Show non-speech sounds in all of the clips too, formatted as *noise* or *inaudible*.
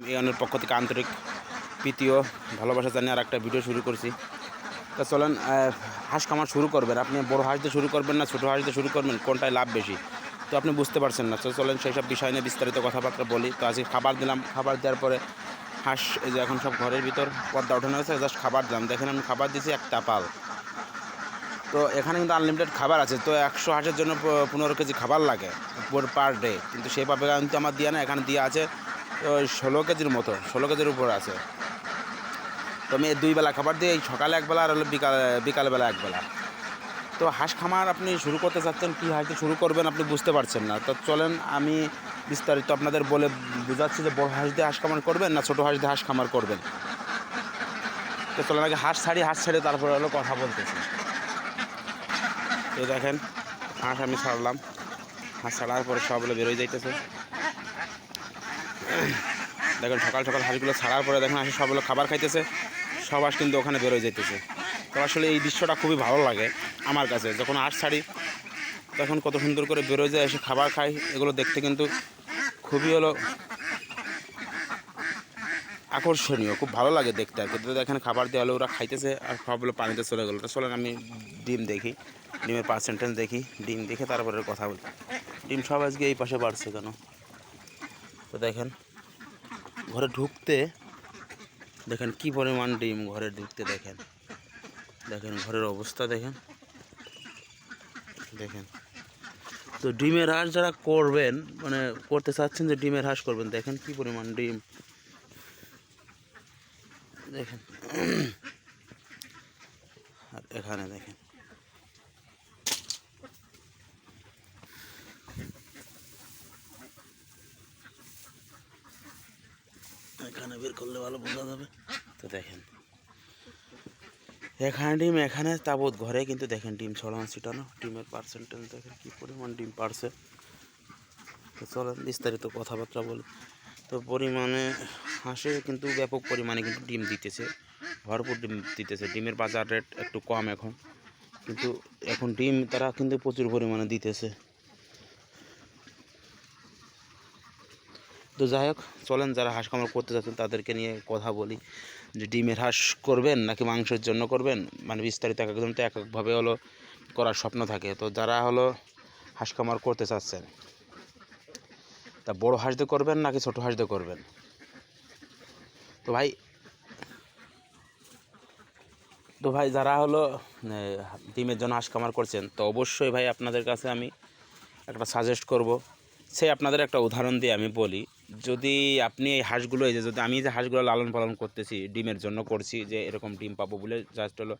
ইয়নের পক্ষ থেকে আন্তরিক প্রীতিও ভালোবাসা জানিয়ে আর একটা ভিডিও শুরু করছি। তা চলেন হাঁস কামার শুরু করবেন। আপনি বড় হাঁস দিয়ে শুরু করবেন না ছোটো হাঁস দিয়ে শুরু করবেন? কোনটায় লাভ বেশি? তো আপনি বুঝতে পারছেন না। তো চলেন সেই সব বিষয় নিয়ে বিস্তারিত কথাবার্তা বলি। তো আজকে খাবার দিলাম। খাবার দেওয়ার পরে হাঁস, এই যে এখন সব ঘরের ভিতর পর্দা উঠানো হয়েছে জাস্ট খাবার দিলাম। দেখেন, আমি খাবার দিয়েছি একটা পাল তো এখানে কিন্তু আনলিমিটেড খাবার আছে। তো একশো হাঁসের জন্য পনেরো কেজি খাবার লাগে পার ডে কিন্তু সেভাবে কিন্তু আমার দিয়ে না এখানে দিয়ে আছে ষোলো কেজির মতো, ষোলো কেজির উপর আছে। তো আমি দুই বেলা খাবার দিয়ে এই সকালে একবেলা আর হলো বিকাল, বিকালবেলা একবেলা। তো হাঁস খামার আপনি শুরু করতে চাচ্ছেন, কী হাঁস শুরু করবেন আপনি বুঝতে পারছেন না। তো চলেন, আমি বিস্তারিত আপনাদের বলে বোঝাচ্ছি যে বড় হাঁস দিয়ে হাঁস খামার করবেন না ছোটো হাঁস দিয়ে হাঁস খামার করবেন। তো চলেন, আগে হাঁস ছাড়ি, হাঁস ছেড়ে, তারপরে হলো কথা বলতেছি। তো দেখেন, হাঁস আমি ছাড়লাম। হাঁস ছাড়ার পরে সব হলো বেরোয় যাইতেছে। দেখেন সকাল সকাল হাঁসগুলো ছাড়ার পরে দেখেন হাঁস সবগুলো খাবার খাইতেছে। সব হাঁস কিন্তু ওখানে বেরোয় যেতেছে তো আসলে এই দৃশ্যটা খুবই ভালো লাগে আমার কাছে। যখন হাঁস ছাড়ি, তখন কত সুন্দর করে বেরোয় যায়, এসে খাবার খাই এগুলো দেখতে কিন্তু খুবই হলো আকর্ষণীয়, খুব ভালো লাগে দেখতে আর কি। তো দেখেন খাবার দেওয়া হলো ওরা খাইতেছে আর সবগুলো পানিতে চলে গেলো। তো চলেন আমি ডিম দেখি, ডিমের পার্সেন্টেজ দেখি। ডিম দেখে তারপরে কথা বলি। ডিম সব আজকে এই পাশে বাড়ছে কেন? তো দেখেন ঘরে ঢুকতে দেখেন কি পরিমাণ ডিম ঘরে ঢুকতে দেখেন দেখেন ঘরের অবস্থা দেখেন দেখেন তো ডিমের হাঁস যারা করবেন মানে করতে চাচ্ছেন যে ডিমের হাঁস করবেন, দেখেন কি পরিমাণ ডিম। দেখেন। আর এখানে দেখেন এখানে বের করলে ভালো বোঝা যাবে। তো দেখেন। এখানে ডিম, এখানে তাবৎ ঘরে, কিন্তু দেখেন ডিম ছড়ানো, ছিটানো। ডিমের পার্সেন্টেজ দেখেন কী পরিমাণ ডিম পারছে। তো চলেন, বিস্তারিত কথাবার্তা বলি। তো পরিমাণে হাঁসে কিন্তু ব্যাপক পরিমাণে কিন্তু ডিম দিতেছে। ভরপুর ডিম দিতেছে। ডিমের বাজার রেট একটু কম এখন। কিন্তু এখন ডিম তারা কিন্তু প্রচুর পরিমাণে দিতেছে। তো যাই হোক, চলেন যারা হাঁস কামড় করতে যাচ্ছেন তাদেরকে নিয়ে কথা বলি। যে ডিমের হাঁস করবেন নাকি মাংসের জন্য করবেন? মানে বিস্তারিত এক একজন তো এক একভাবে হলো করার স্বপ্ন থাকে। তো যারা হলো হাঁস কামার করতে চাচ্ছেন, তা বড় হাঁস দিয়ে করবেন নাকি ছোটো হাঁস দিয়ে করবেন? তো ভাই তো ভাই যারা হলো ডিমের জন্য হাঁস কামার করছেন, তো অবশ্যই ভাই আপনাদের কাছে আমি একটা সাজেস্ট করব। সে আপনাদের একটা উদাহরণ দিয়ে আমি বলি। যদি আপনি এই হাঁসগুলো, এই যে যদি আমি যে হাঁসগুলো লালন পালন করতেছি, ডিমের জন্য করছি যে এরকম ডিম পাবো বলে জাস্ট হলো,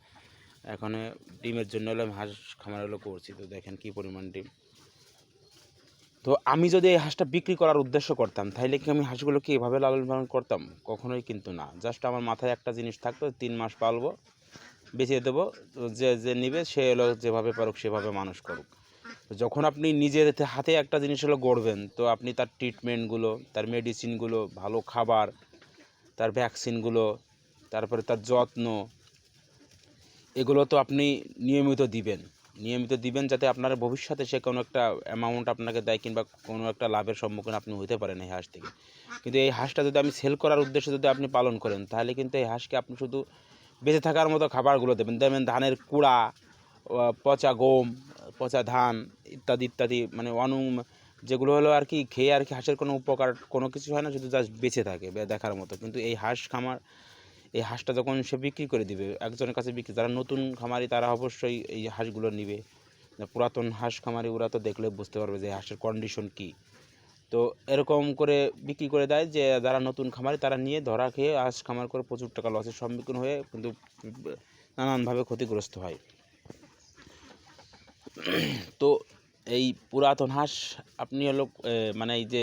এখানে ডিমের জন্য হলো আমি হাঁস খামার হলো করছি। তো দেখেন কি পরিমাণ ডিম। তো আমি যদি এই হাঁসটা বিক্রি করার উদ্দেশ্য করতাম তাহলে কি আমি হাঁসগুলোকে এভাবে লালন পালন করতাম? কখনোই কিন্তু না। জাস্ট আমার মাথায় একটা জিনিস থাকতো, তিন মাস পালবো, বেঁচে দেবো, যে যে নিবে সে হলো যেভাবে পারুক সেভাবে মানুষ করুক। তো যখন আপনি নিজের হাতে একটা জিনিস হলো গড়বেন, তো আপনি তার ট্রিটমেন্টগুলো তার মেডিসিনগুলো ভালো খাবার, তার ভ্যাকসিনগুলো তারপরে তার যত্ন, এগুলো তো আপনি নিয়মিত দিবেন। নিয়মিত দিবেন যাতে আপনার ভবিষ্যতে সে কোনো একটা অ্যামাউন্ট আপনাকে দেয় কিংবা কোনো একটা লাভের সম্মুখীন আপনি হতে পারেন এই হাঁস থেকে। কিন্তু এই হাঁসটা যদি আমি সেল করার উদ্দেশ্যে যদি আপনি পালন করেন, তাহলে কিন্তু এই হাঁসকে আপনি শুধু বেঁচে থাকার মতো খাবারগুলো দেবেন। দেবেন ধানের কুড়া পচা গম পচা ধান ইত্যাদি ইত্যাদি মানে অনু যেগুলো হলো আর কি খেয়ে আর কি হাঁসের কোনো উপকার, কোনো কিছু হয় না, শুধু জাস্ট বেঁচে থাকে দেখার মতো। কিন্তু এই হাঁস খামার, এই হাঁসটা যখন সে বিক্রি করে দিবে, একজনের কাছে বিক্রি, যারা নতুন খামারি তারা অবশ্যই এই হাঁসগুলো নিবে। পুরাতন হাঁস খামারি ওরা তো দেখলে বুঝতে পারবে যে হাঁসের কন্ডিশন কী। তো এরকম করে বিক্রি করে দেয় যে যারা নতুন খামারি তারা নিয়ে ধরা খেয়ে হাঁস খামার করে প্রচুর টাকা লসের সম্মুখীন হয়ে কিন্তু নানানভাবে ক্ষতিগ্রস্ত হয়। তো এই পুরাতন হাঁস আপনি হলো মানে এই যে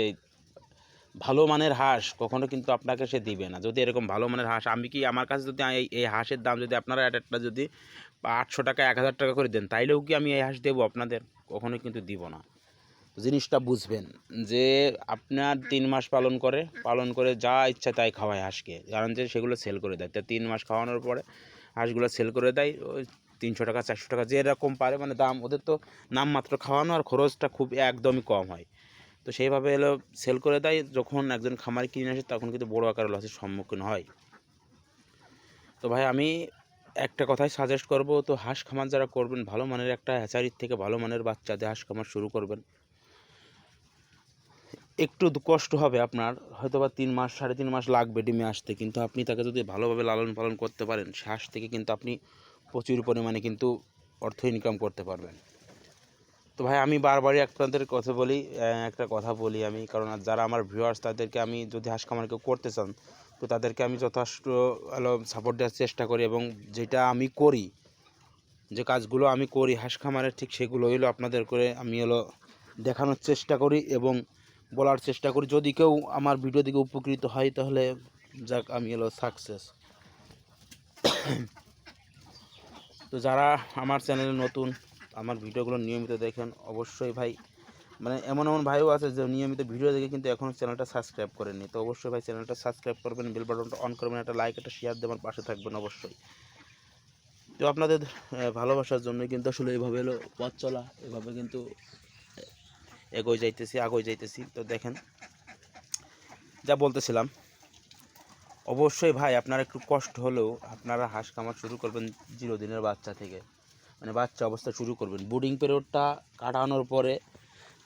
ভালো মানের হাঁস কখনো কিন্তু আপনাকে সে দিবে না। যদি এরকম ভালো মানের হাঁস, আমি কি আমার কাছে যদি এই এই হাঁসের দাম যদি আপনারা এক একটা যদি আটশো টাকা, এক হাজার টাকা করে দেন, তাইলেও কি আমি এই হাঁস দেবো আপনাদের? কখনোই কিন্তু দিব না। জিনিসটা বুঝবেন যে আপনার তিন মাস পালন করে পালন করে যা ইচ্ছা তাই খাওয়ায় হাঁসকে। কারণ যে সেগুলো সেল করে দেয়। তা তিন মাস খাওয়ানোর পরে হাঁসগুলো সেল করে দেয়, ওই তিনশো টাকা, চারশো টাকা যেরকম পারে মানে দাম, ওদের তো নামমাত্র খাওয়ানো আর খরচটা খুব একদমই কম হয়। তো সেইভাবে এলো সেল করে দেয়, যখন একজন খামার কিনে আসে, তখন কিন্তু বড় আকার লসের সম্মুখীন হয়। তো ভাই, আমি একটা কথাই সাজেস্ট করব, তো হাঁস খামার যারা করবেন, ভালো মানের একটা হ্যাচারির থেকে ভালো মানের বাচ্চা দিয়ে হাঁস খামার শুরু করবেন। একটু কষ্ট হবে আপনার হয়তো বা তিন মাস, সাড়ে তিন মাস লাগবে ডিমে আসতে, কিন্তু আপনি তাকে যদি ভালোভাবে লালন পালন করতে পারেন, সে হাঁস থেকে কিন্তু আপনি প্রচুর পরিমাণে কিন্তু অর্থ ইনকাম করতে পারবেন। তো ভাই, আমি বারবারই আপনাদের কথা বলি একটা কথা বলি আমি, কারণ যারা আমার ভিউয়ার্স তাদেরকে আমি যদি হাঁস খামার কেউ করতে চান, তো তাদেরকে আমি যথেষ্ট সাপোর্ট দেওয়ার চেষ্টা করি এবং যেটা আমি করি, যে কাজগুলো আমি করি, হাঁস খামারের ঠিক সেগুলো হলো আপনাদের করে আমি হলো দেখানোর চেষ্টা করি এবং বলার চেষ্টা করি। যদি কেউ আমার ভিডিও থেকে উপকৃত হয়, তাহলে যাক, আমি হলো সাকসেস তো যারা আমার চ্যানেলে নতুন, আমার ভিডিওগুলো নিয়মিত দেখেন, অবশ্যই ভাই মানে এমন এমন ভাইও আছে যে নিয়মিত ভিডিও দেখে কিন্তু এখনও চ্যানেলটা সাবস্ক্রাইব করেননি। তো অবশ্যই ভাই, চ্যানেলটা সাবস্ক্রাইব করবেন, বেল বাটনটা অন করবেন, একটা লাইক, একটা শেয়ার দেবেন পাশে থাকবেন অবশ্যই। তো আপনাদের ভালোবাসার জন্য কিন্তু আসলে এইভাবে হলো পথ চলা, এভাবে কিন্তু এগোয় যাইতেছি, আগোয় যাইতেছি। তো দেখেন, যা বলতেছিলাম অবশ্যই ভাই, আপনার একটু কষ্ট হলেও আপনারা হাঁস কামার শুরু করবেন জিরো দিনের বাচ্চা থেকে। মানে বাচ্চা অবস্থা শুরু করবেন। বুডিং পিরিয়ডটা কাটানোর পরে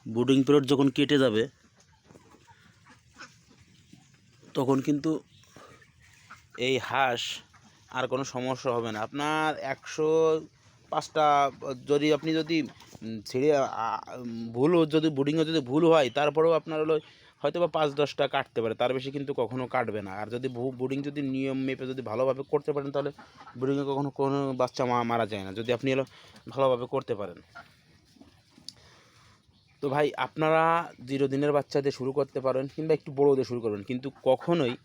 বুডিং পিরিয়ড যখন কেটে যাবে, তখন কিন্তু এই হাঁস আর কোনো সমস্যা হবে না। আপনার একশো পাঁচটা, যদি আপনি যদি ছেড়ে ভুলও যদি বুডিংয়ে যদি ভুল হয়, তারপরেও আপনার হলো হয়তো বা পাঁচ দশটা কাটতে পারে, তার বেশি কিন্তু কখনো কাটবে না। আর যদি বুডিং যদি নিয়ম মেপে যদি ভালোভাবে করতে পারেন, তাহলে বুডিংয়ে কখনো কোনো বাচ্চা মা- মারা যায় না, যদি আপনি হলো ভালোভাবে করতে পারেন। তো ভাই, আপনারা জিরো দিনের বাচ্চা দিয়ে শুরু করতে পারেন, কিংবা একটু বড়ো দিয়ে শুরু করবেন, কিন্তু কখনোই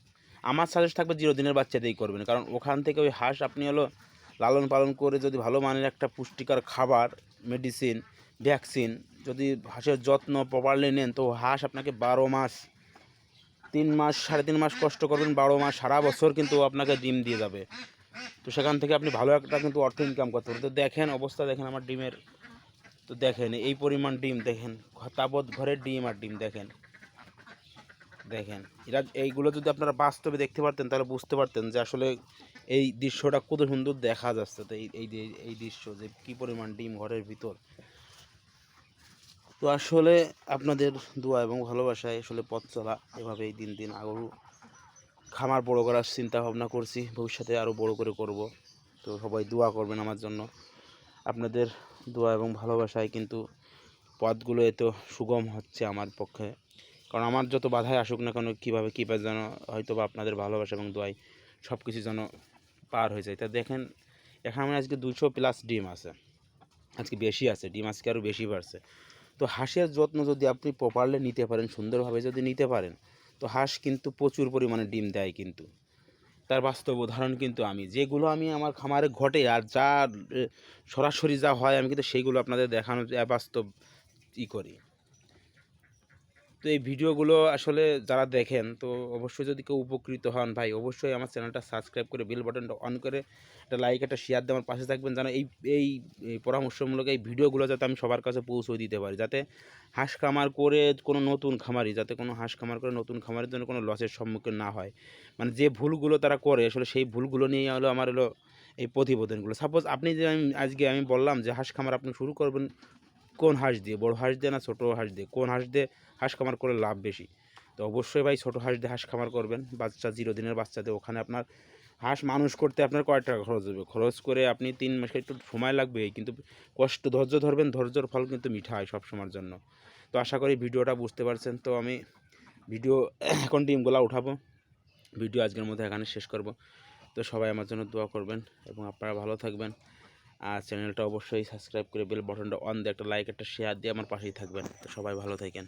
আমার সাজেস্ট থাকবে জিরো দিনের বাচ্চা দিয়েই করবেন। কারণ ওখান থেকে ওই হাঁস আপনি হলো লালন পালন করে যদি ভালো মানের একটা পুষ্টিকর খাবার মেডিসিন ভ্যাকসিন যদি হাঁসের যত্ন প্রপারলি নেন, তো হাঁস আপনাকে বারো মাস, তিন মাস, সাড়ে তিন মাস কষ্ট করবেন, বারো মাস, সারা বছর কিন্তু আপনাকে ডিম দিয়ে যাবে। তো সেখান থেকে আপনি ভালো একটা কিন্তু অর্থ ইনকাম করতে পারবেন। তো দেখেন, অবস্থা দেখেন আমার ডিমের। তো দেখেন, এই পরিমাণ ডিম দেখেন তাবৎ ঘরের ডিম আর ডিম দেখেন। দেখেন, এরা এইগুলো যদি আপনারা বাস্তবে দেখতে পারতেন, তাহলে বুঝতে পারতেন যে আসলে এই দৃশ্যটা কত সুন্দর দেখা যাচ্ছে। তো এই এই দৃশ্য যে কী পরিমাণ ডিম ঘরের ভিতর। তো আসলে আপনাদের দোয়া এবং ভালোবাসায় আসলে পথ চলা এভাবেই দিন দিন আরও খামার বড় করার চিন্তা ভাবনা করছি, ভবিষ্যতে আরও বড় করে করব। তো সবাই দোয়া করবেন আমার জন্য। আপনাদের দোয়া এবং ভালোবাসায় কিন্তু পথগুলো এত সুগম হচ্ছে আমার পক্ষে। কারণ আমার যত বাধাই আসুক না কেন, কীভাবে কীভাবে যেন হয়তো বা আপনাদের ভালোবাসা এবং দোয়াই সব কিছু যেন পার হয়ে যায়। তা দেখেন, এখানে আজকে দুশো প্লাস ডিম আছে। আজকে বেশি আছে, ডিম আজকে আরও বেশি বাড়ছে। তো হাঁসের যত্ন যদি আপনি প্রপারলি নিতে পারেন, সুন্দরভাবে যদি নিতে পারেন, তো হাঁস কিন্তু প্রচুর পরিমাণে ডিম দেয় কিন্তু। তার বাস্তব উদাহরণ কিন্তু আমি। যেগুলো আমি আমার খামারে ঘটে আর যা সরাসরি যা হয়, আমি কিন্তু সেইগুলো আপনাদের দেখানোর বাস্তব ই করি। তো এই ভিডিওগুলো আসলে যারা দেখেন, তো অবশ্যই যদি কেউ উপকৃত হন, ভাই অবশ্যই আমার চ্যানেলটা সাবস্ক্রাইব করে বেল বাটনটা অন করে একটা লাইক একটা শেয়ার আমার পাশে থাকবেন যেন এই এই এই পরামর্শমূলক এই ভিডিওগুলো যাতে আমি সবার কাছে পৌঁছে দিতে পারি। যাতে হাঁস খামার করে কোনো নতুন খামারি, যাতে কোনো হাঁস খামার করে নতুন খামারের জন্য কোনো লসের সম্মুখীন না হয়। মানে যে ভুলগুলো তারা করে, আসলে সেই ভুলগুলো নিয়ে হলো আমার হলো এই প্রতিবেদনগুলো। সাপোজ আপনি যে আমি, আজকে আমি বললাম যে হাঁস খামার আপনি শুরু করবেন কোন হাঁস দিয়ে, বড় হাঁস দিয়ে না ছোটো হাঁস দিয়ে? কোন হাঁস দিয়ে হাঁস খামার করে লাভ বেশি? তো অবশ্যই ভাই ছোটো হাঁস দিয়ে হাঁস খামার করবেন। বাচ্চা জিরো দিনের বাচ্চা দিয়ে ওখানে আপনার হাঁস মানুষ করতে আপনার কয় টাকা খরচ হবে। খরচ করে আপনি তিন মাসে একটু সময় লাগবে কিন্তু কষ্ট, ধৈর্য ধরবেন, ধৈর্যর ফল কিন্তু মিঠা হয় সব সময়ের জন্য। তো আশা করি ভিডিওটা বুঝতে পারছেন। তো আমি ভিডিও *coughs* এখন ডিমগুলো উঠাবো। ভিডিও আজকের মধ্যে এখানে শেষ করব। তো সবাই আমার জন্য দোয়া করবেন এবং আপনারা ভালো থাকবেন। আর চ্যানেলটা অবশ্যই সাবস্ক্রাইব করে বেল বাটনটা অন দিয়ে একটা লাইক একটা শেয়ার দিয়ে আমার পাশেই থাকবেন। তো সবাই ভালো থাকেন।